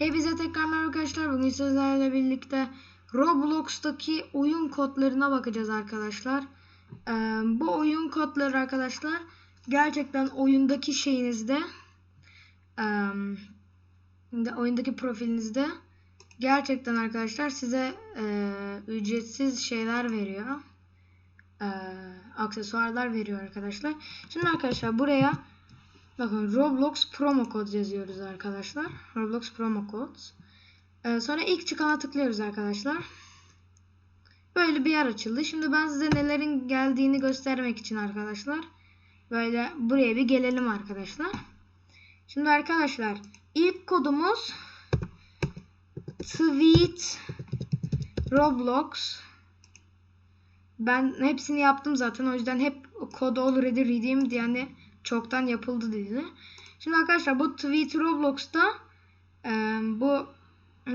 Hepinize tekrar merhaba arkadaşlar. Bugün sizlerle birlikte Roblox'taki oyun kodlarına bakacağız arkadaşlar. Ee, bu oyun kodları arkadaşlar gerçekten oyundaki şeyinizde e, oyundaki profilinizde gerçekten arkadaşlar size e, ücretsiz şeyler veriyor. E, aksesuarlar veriyor arkadaşlar. Şimdi arkadaşlar buraya Bakın Roblox promo kod yazıyoruz arkadaşlar. Roblox promo kod. Ee, sonra ilk çıkana tıklıyoruz arkadaşlar. Böyle bir yer açıldı. Şimdi ben size nelerin geldiğini göstermek için arkadaşlar. Böyle buraya bir gelelim arkadaşlar. Şimdi arkadaşlar ilk kodumuz tweet Roblox. Ben hepsini yaptım zaten. O yüzden hep kod already redeemed yani çoktan yapıldı dedi. Şimdi arkadaşlar bu tweet Roblox'ta e, bu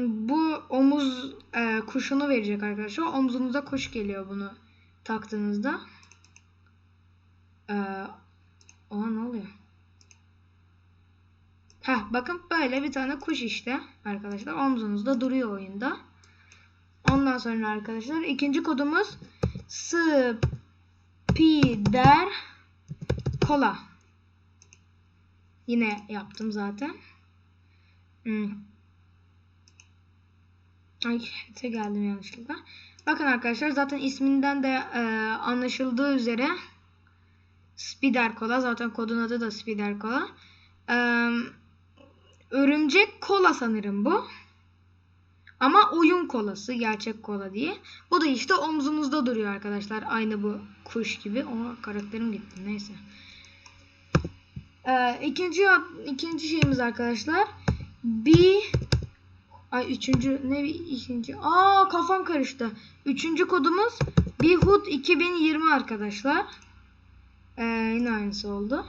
bu omuz e, kuşunu verecek arkadaşlar. Omzunuza kuş geliyor bunu taktığınızda. E, oha ne oluyor? Heh, bakın böyle bir tane kuş işte arkadaşlar. Omzunuzda duruyor oyunda. Ondan sonra arkadaşlar ikinci kodumuz Spider Kola. Yine yaptım zaten. Hmm. Ay te geldim yanlışlıkla. Bakın arkadaşlar zaten isminden de e, anlaşıldığı üzere Spider Kola. Zaten kodun adı da Spider Kola. E, örümcek kola sanırım bu. Ama oyun kolası. Gerçek kola diye. Bu da işte omzunuzda duruyor arkadaşlar. Aynı bu kuş gibi. O karakterim gitti. Neyse. Ee, ikinci ikinci şeyimiz arkadaşlar. Bir Ay üçüncü ne ikinci? Aa kafam karıştı. Üçüncü kodumuz Bihut 2020 arkadaşlar. Ee, yine aynısı oldu.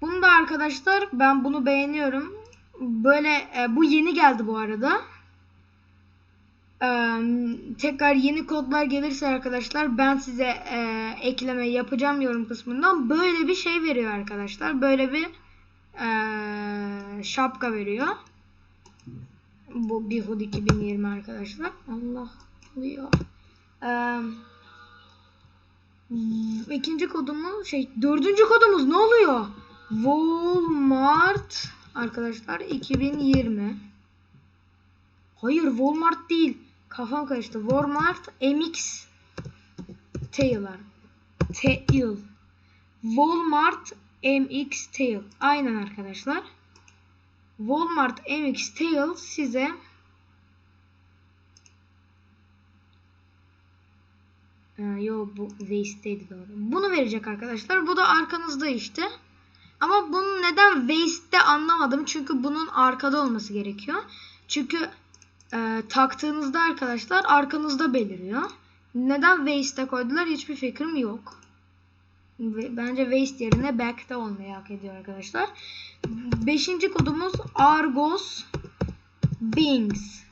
Bunu da arkadaşlar ben bunu beğeniyorum. Böyle e, bu yeni geldi bu arada. Tekrar yeni kodlar gelirse arkadaşlar ben size e, ekleme yapacağım yorum kısmından. Böyle bir şey veriyor arkadaşlar. Böyle bir e, şapka veriyor. Bu Bihud 2020 arkadaşlar. Allah oluyor. Ee, ikinci kodumuz şey dördüncü kodumuz ne oluyor? Walmart arkadaşlar 2020. Hayır Walmart değil. Kafam karıştı. Walmart MX Tail'lar. Tail. Walmart MX Tail. Aynen arkadaşlar. Walmart MX Tail size Ee, yo bu waste'teydi doğru. Bunu verecek arkadaşlar. Bu da arkanızda işte. Ama bunu neden waste'te anlamadım. Çünkü bunun arkada olması gerekiyor. Çünkü e, taktığınızda arkadaşlar arkanızda beliriyor. Neden waste'e koydular hiçbir fikrim yok. Bence waste yerine back'te olmayı hak ediyor arkadaşlar. Beşinci kodumuz Argos Bings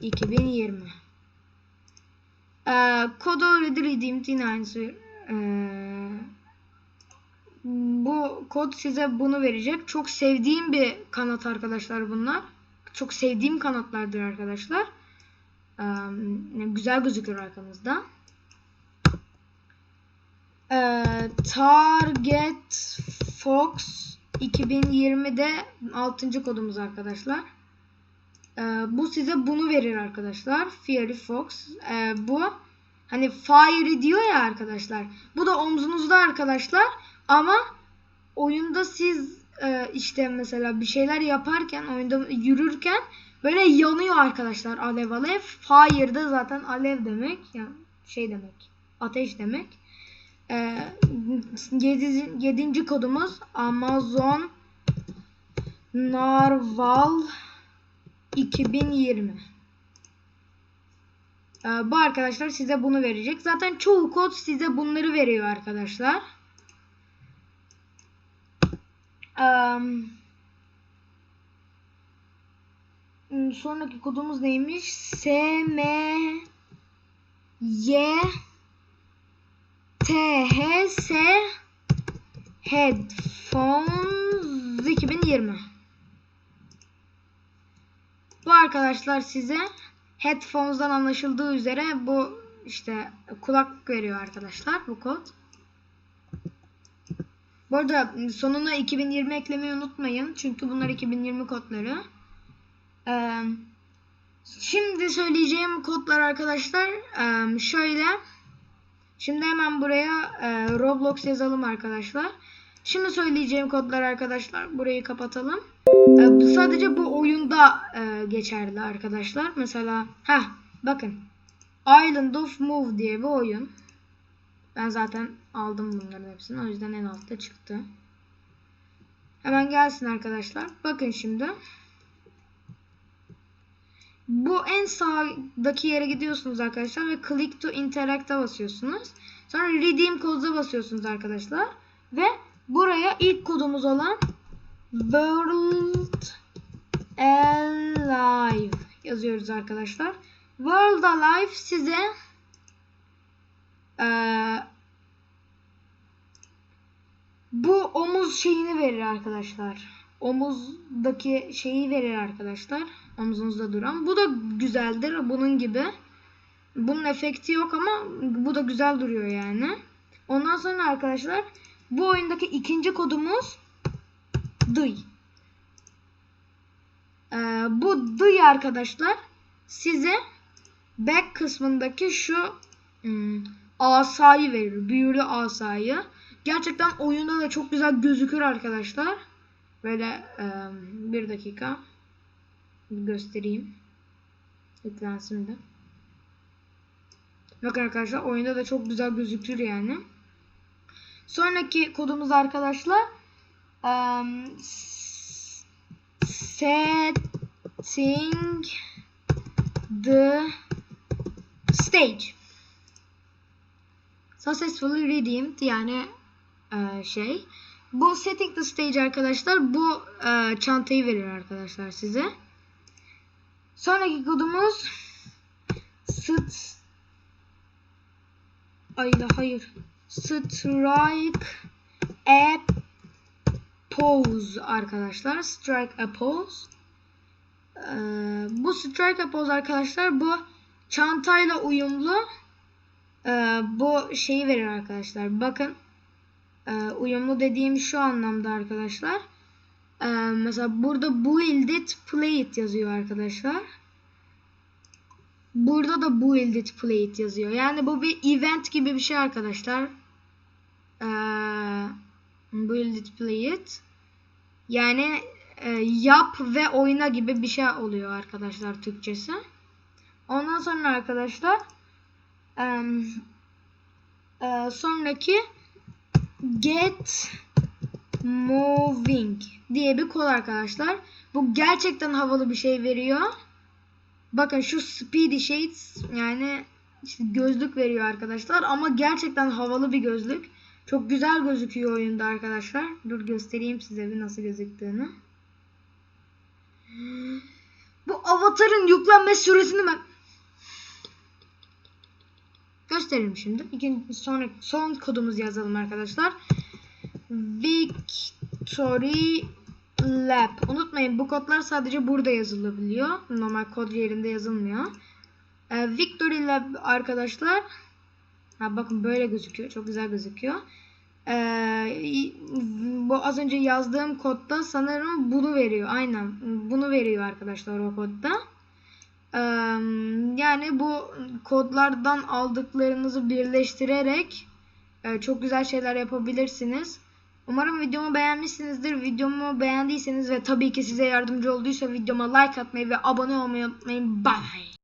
2020. Ee, kodu redeemed yine aynısı. Ee, bu kod size bunu verecek. Çok sevdiğim bir kanat arkadaşlar bunlar. Çok sevdiğim kanatlardır arkadaşlar. Ee, güzel gözüküyor arkamızda. Ee, Target Fox 2020'de 6. kodumuz arkadaşlar. Ee, bu size bunu verir arkadaşlar. Fiery Fox. Ee, bu hani Fiery diyor ya arkadaşlar. Bu da omzunuzda arkadaşlar. Ama oyunda siz e, işte mesela bir şeyler yaparken oyunda yürürken böyle yanıyor arkadaşlar alev alev. Fire'da zaten alev demek. Yani şey demek. Ateş demek. Ee, yedi, yedinci kodumuz Amazon Narval 2020. Ee, bu arkadaşlar size bunu verecek. Zaten çoğu kod size bunları veriyor arkadaşlar. Ee, sonraki kodumuz neymiş? S M Y THS Headphones 2020. Bu arkadaşlar size headphones'dan anlaşıldığı üzere bu işte kulak veriyor arkadaşlar bu kod. Bu arada sonuna 2020 eklemeyi unutmayın. Çünkü bunlar 2020 kodları. Ee, şimdi söyleyeceğim kodlar arkadaşlar ee, şöyle. Şimdi hemen buraya e, Roblox yazalım arkadaşlar. Şimdi söyleyeceğim kodlar arkadaşlar. Burayı kapatalım. E, sadece bu oyunda e, geçerli arkadaşlar. Mesela ha bakın. Island of Move diye bir oyun. Ben zaten aldım bunların hepsini. O yüzden en altta çıktı. Hemen gelsin arkadaşlar. Bakın şimdi. Bu en sağdaki yere gidiyorsunuz arkadaşlar ve click to interact'a basıyorsunuz. Sonra redeem code'a basıyorsunuz arkadaşlar. Ve buraya ilk kodumuz olan World Alive yazıyoruz arkadaşlar. World Alive size ee, bu omuz şeyini verir arkadaşlar. Omuzdaki şeyi verir arkadaşlar. Omuzunuzda duran. Bu da güzeldir. Bunun gibi. Bunun efekti yok ama bu da güzel duruyor yani. Ondan sonra arkadaşlar bu oyundaki ikinci kodumuz dıy. Ee, bu dıy arkadaşlar size back kısmındaki şu hmm, asayı verir. Büyülü asayı. Gerçekten oyunda da çok güzel gözükür arkadaşlar. Böyle e, bir dakika göstereyim. Yüklensin de. Bakın arkadaşlar oyunda da çok güzel gözükür yani. Sonraki kodumuz arkadaşlar um, setting the stage successfully redeemed yani e, şey bu setting the stage arkadaşlar bu e, çantayı veriyor arkadaşlar size. Sonraki kodumuz sit Ay hayır. Strike a pose arkadaşlar. Strike a pose. Ee, bu strike a pose arkadaşlar bu çantayla uyumlu e, bu şeyi verir arkadaşlar. Bakın e, uyumlu dediğim şu anlamda arkadaşlar. E, mesela burada build it, play it yazıyor arkadaşlar. Burada da build it, play it yazıyor. Yani bu bir event gibi bir şey arkadaşlar. Ee, build it, play it. Yani e, yap ve oyna gibi bir şey oluyor arkadaşlar Türkçesi. Ondan sonra arkadaşlar e, sonraki get moving diye bir kod arkadaşlar. Bu gerçekten havalı bir şey veriyor. Bakın şu Speedy Shades yani işte gözlük veriyor arkadaşlar ama gerçekten havalı bir gözlük. Çok güzel gözüküyor oyunda arkadaşlar. Dur göstereyim size bir nasıl gözüktüğünü. Bu avatarın yüklenme süresini ben göstereyim şimdi. İkinci sonra son kodumuzu yazalım arkadaşlar. Victory Lab. Unutmayın bu kodlar sadece burada yazılabiliyor. Normal kod yerinde yazılmıyor. Ee, Victory Lab arkadaşlar. Ha, bakın böyle gözüküyor. Çok güzel gözüküyor. Ee, bu az önce yazdığım kodda sanırım bunu veriyor. Aynen bunu veriyor arkadaşlar o kodda. Yani bu kodlardan aldıklarınızı birleştirerek çok güzel şeyler yapabilirsiniz. Umarım videomu beğenmişsinizdir. Videomu beğendiyseniz ve tabii ki size yardımcı olduysa videoma like atmayı ve abone olmayı unutmayın. Bye.